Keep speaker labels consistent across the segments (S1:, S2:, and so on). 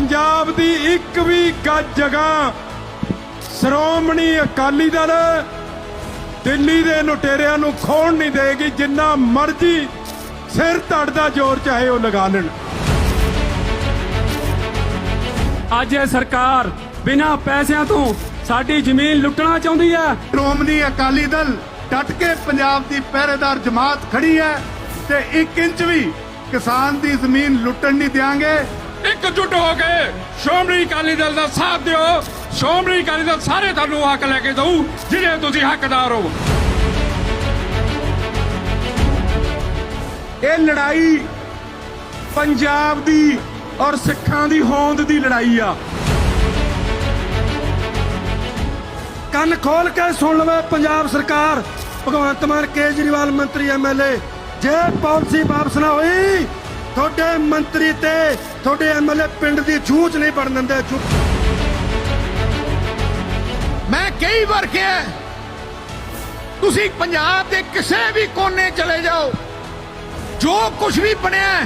S1: ਪੰਜਾਬ ਦੀ ਇੱਕ ਵੀ ਗੱਜ ਜਗ੍ਹਾ ਸ਼੍ਰੋਮਣੀ ਅਕਾਲੀ ਦਲ ਦਿੱਲੀ ਦੇ ਲੁਟੇਰਿਆਂ ਨੂੰ ਖੋਣ ਨਹੀਂ ਦੇਗੀ ਜਿੰਨਾ ਮਰਜ਼ੀ ਸਿਰ ਧੜ ਦਾ ਜ਼ੋਰ ਚਾਹੇ ਉਹ ਲਗਾ ਲੈਣ।
S2: ਅੱਜ ਇਹ ਸਰਕਾਰ ਬਿਨਾਂ ਪੈਸਿਆਂ ਤੋਂ ਸਾਡੀ ਜ਼ਮੀਨ ਲੁੱਟਣਾ ਚਾਹੁੰਦੀ ਹੈ।
S3: ਸ਼੍ਰੋਮਣੀ ਅਕਾਲੀ ਦਲ ਡਟ ਕੇ ਪੰਜਾਬ ਦੀ ਪਹਿਰੇਦਾਰ ਜਮਾਤ ਖੜੀ ਹੈ ਤੇ 1 ਇੰਚ ਵੀ ਕਿਸਾਨ ਦੀ ਜ਼ਮੀਨ ਲੁੱਟਣ ਨਹੀਂ ਦਿਆਂਗੇ।
S1: ਇਕਜੁੱਟ ਹੋ ਕੇ ਸ਼੍ਰੋਮਣੀ ਅਕਾਲੀ ਦਲ ਦਾ ਸਾਥ ਦਿਓ। ਸ਼੍ਰੋਮਣੀ ਅਕਾਲੀ ਦਲ ਸਾਰੇ ਤੁਹਾਨੂੰ ਹੱਕ ਲੈ ਕੇ ਦਊ ਜਿਹੜੇ ਤੁਸੀਂ ਹੱਕਦਾਰ ਹੋ। ਇਹ ਲੜਾਈ ਪੰਜਾਬ ਦੀ ਔਰ ਸਿੱਖਾਂ ਦੀ ਹੋਂਦ ਦੀ ਲੜਾਈ ਆ। ਕੰਨ ਖੋਲ ਕੇ ਸੁਣ ਲਵੇ ਪੰਜਾਬ ਸਰਕਾਰ। ਭਗਵੰਤ ਮਾਨ ਕੇਜਰੀਵਾਲ ਮੰਤਰੀ ਐਮਐਲਏ ਜੇ ਪਾਲਿਸੀ ਵਾਪਸ ਨਾ ਹੋਈ ਤੁਹਾਡੇ ਮੰਤਰੀ ਤੇ ਤੁਹਾਡੇ ਐਮਐਲਏ ਪਿੰਡ ਦੀ ਜੂਝ ਨਹੀਂ ਬਣ ਦਿੰਦੇ
S4: ਮੈਂ ਕਈ ਵਾਰ ਕਿਹਾ, ਤੁਸੀਂ ਪੰਜਾਬ ਦੇ ਕਿਸੇ ਵੀ ਕੋਨੇ ਚਲੇ ਜਾਓ, ਜੋ ਕੁਝ ਵੀ ਬਣਿਆ,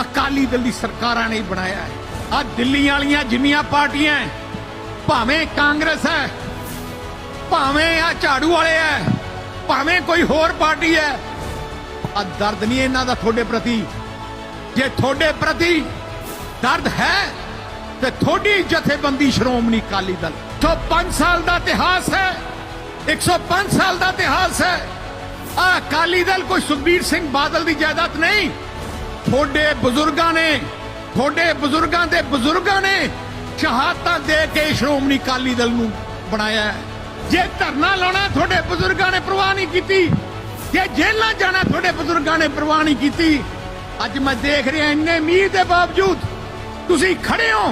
S4: ਅਕਾਲੀ ਦਲ ਦੀ ਸਰਕਾਰਾਂ ਨੇ ਬਣਾਇਆ ਹੈ। ਆ ਦਿੱਲੀ ਵਾਲੀਆਂ ਜਿੰਨੀਆਂ ਪਾਰਟੀਆਂ ਭਾਵੇਂ ਕਾਂਗਰਸ ਹੈ, ਭਾਵੇਂ ਆ ਝਾੜੂ ਵਾਲੇ ਹੈ, ਭਾਵੇਂ ਕੋਈ ਹੋਰ ਪਾਰਟੀ ਹੈ ਆ ਦਰਦ ਨਹੀਂ ਇਹਨਾਂ ਦਾ ਤੁਹਾਡੇ ਪ੍ਰਤੀ। ਜੇ ਤੁਹਾਡੇ ਪ੍ਰਤੀ ਦਰਦ ਹੈ, ਤੇ ਥੋੜੀ ਜਥੇਬੰਦੀ ਸ਼੍ਰੋਮਣੀ ਅਕਾਲੀ ਦਲ। 105 ਸਾਲ ਦਾ ਇਤਿਹਾਸ ਹੈ 105 ਸਾਲ ਦਾ ਇਤਿਹਾਸ ਹੈ, ਆ ਅਕਾਲੀ ਦਲ ਕੋਈ ਸੁਖਬੀਰ ਸਿੰਘ ਬਾਦਲ ਦੀ ਜਾਇਦਾਦ ਨਹੀਂ। ਤੁਹਾਡੇ ਬਜ਼ੁਰਗਾਂ ਨੇ, ਤੁਹਾਡੇ ਬਜ਼ੁਰਗਾਂ ਦੇ ਬਜ਼ੁਰਗਾਂ ਨੇ ਸ਼ਹਾਦਤਾਂ ਦੇ ਕੇ ਸ਼੍ਰੋਮਣੀ ਅਕਾਲੀ ਦਲ ਨੂੰ ਬਣਾਇਆ ਹੈ। ਜੇ ਧਰਨਾ ਲਾਉਣਾ ਤੁਹਾਡੇ ਬਜ਼ੁਰਗਾਂ ਨੇ ਪ੍ਰਵਾਹ ਨਹੀਂ ਕੀਤੀ ਜੇ ਜੇਲ੍ਹਾਂ ਜਾਣਾ ਤੁਹਾਡੇ ਬਜ਼ੁਰਗਾਂ ਨੇ ਪ੍ਰਵਾਹ ਨਹੀਂ ਕੀਤੀ, ਅੱਜ ਮੈਂ ਦੇਖ ਰਿਹਾ ਇੰਨੇ ਮੀਂਹ ਦੇ ਬਾਵਜੂਦ ਤੁਸੀਂ ਖੜੇ ਹੋ।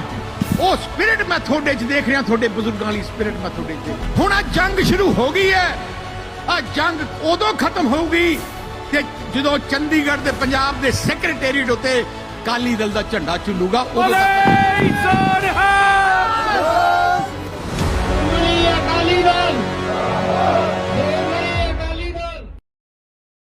S4: ਉਹ ਸਪਿਰਿਟ ਮੈਂ ਤੁਹਾਡੇ 'ਚ ਦੇਖ ਰਿਹਾ, ਤੁਹਾਡੇ ਬਜ਼ੁਰਗਾਂ ਵਾਲੀ ਸਪਿਰਿਟ ਮੈਂ ਤੁਹਾਡੇ 'ਚ। ਹੁਣ ਆ ਜੰਗ ਸ਼ੁਰੂ ਹੋ ਗਈ ਹੈ। ਆ ਜੰਗ ਉਦੋਂ ਖਤਮ ਹੋਊਗੀ ਕਿ ਜਦੋਂ ਚੰਡੀਗੜ੍ਹ ਦੇ ਪੰਜਾਬ ਦੇ ਸੈਕਟਰੀਏਟ ਉੱਤੇ ਕਾਲੀ ਦਲ ਦਾ ਝੰਡਾ ਚੁੱਲੂਗਾ ਉਦੋਂ